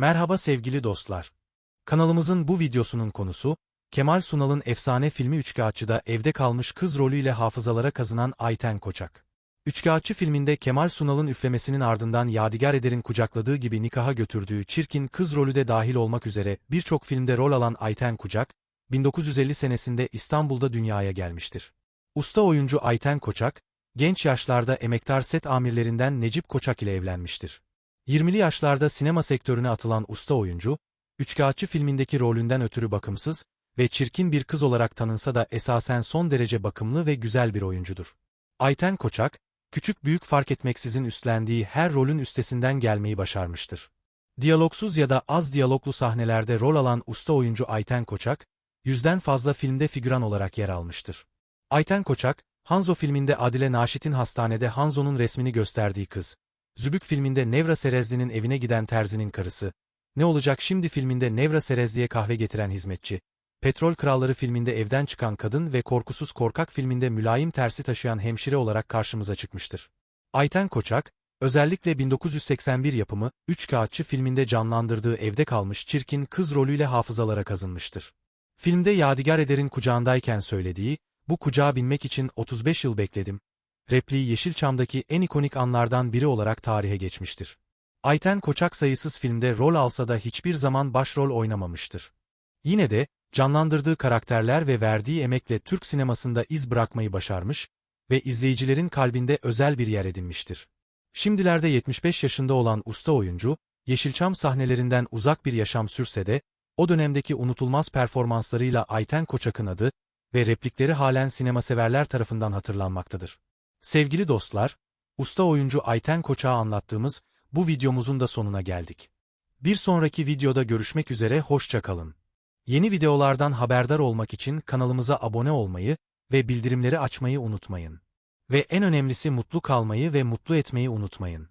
Merhaba sevgili dostlar. Kanalımızın bu videosunun konusu, Kemal Sunal'ın efsane filmi Üçkağıtçı'da evde kalmış kız rolüyle hafızalara kazınan Ayten Koçak. Üçkağıtçı filminde Kemal Sunal'ın üflemesinin ardından Yadigar Eder'in kucakladığı gibi nikaha götürdüğü çirkin kız rolü de dahil olmak üzere birçok filmde rol alan Ayten Kucak, 1950 senesinde İstanbul'da dünyaya gelmiştir. Usta oyuncu Ayten Koçak, genç yaşlarda emektar set amirlerinden Necip Koçak ile evlenmiştir. 20'li yaşlarda sinema sektörüne atılan usta oyuncu, Üçkağıtçı filmindeki rolünden ötürü bakımsız ve çirkin bir kız olarak tanınsa da esasen son derece bakımlı ve güzel bir oyuncudur. Ayten Koçak, küçük büyük fark etmeksizin üstlendiği her rolün üstesinden gelmeyi başarmıştır. Diyalogsuz ya da az diyaloglu sahnelerde rol alan usta oyuncu Ayten Koçak, yüzden fazla filmde figüran olarak yer almıştır. Ayten Koçak, Hanzo filminde Adile Naşit'in hastanede Hanzo'nun resmini gösterdiği kız, Zübük filminde Nevra Serezli'nin evine giden terzinin karısı, Ne Olacak Şimdi filminde Nevra Serezli'ye kahve getiren hizmetçi, Petrol Kralları filminde evden çıkan kadın ve Korkusuz Korkak filminde mülayim tersi taşıyan hemşire olarak karşımıza çıkmıştır. Ayten Koçak, özellikle 1981 yapımı Üç Kağıtçı filminde canlandırdığı evde kalmış çirkin kız rolüyle hafızalara kazınmıştır. Filmde Yadigar Eder'in kucağındayken söylediği, bu kucağa binmek için 35 yıl bekledim, repliği Yeşilçam'daki en ikonik anlardan biri olarak tarihe geçmiştir. Ayten Koçak sayısız filmde rol alsa da hiçbir zaman başrol oynamamıştır. Yine de, canlandırdığı karakterler ve verdiği emekle Türk sinemasında iz bırakmayı başarmış ve izleyicilerin kalbinde özel bir yer edinmiştir. Şimdilerde 75 yaşında olan usta oyuncu, Yeşilçam sahnelerinden uzak bir yaşam sürse de, o dönemdeki unutulmaz performanslarıyla Ayten Koçak'ın adı ve replikleri halen sinemaseverler tarafından hatırlanmaktadır. Sevgili dostlar, usta oyuncu Ayten Koçak'a anlattığımız bu videomuzun da sonuna geldik. Bir sonraki videoda görüşmek üzere hoşça kalın. Yeni videolardan haberdar olmak için kanalımıza abone olmayı ve bildirimleri açmayı unutmayın. Ve en önemlisi mutlu kalmayı ve mutlu etmeyi unutmayın.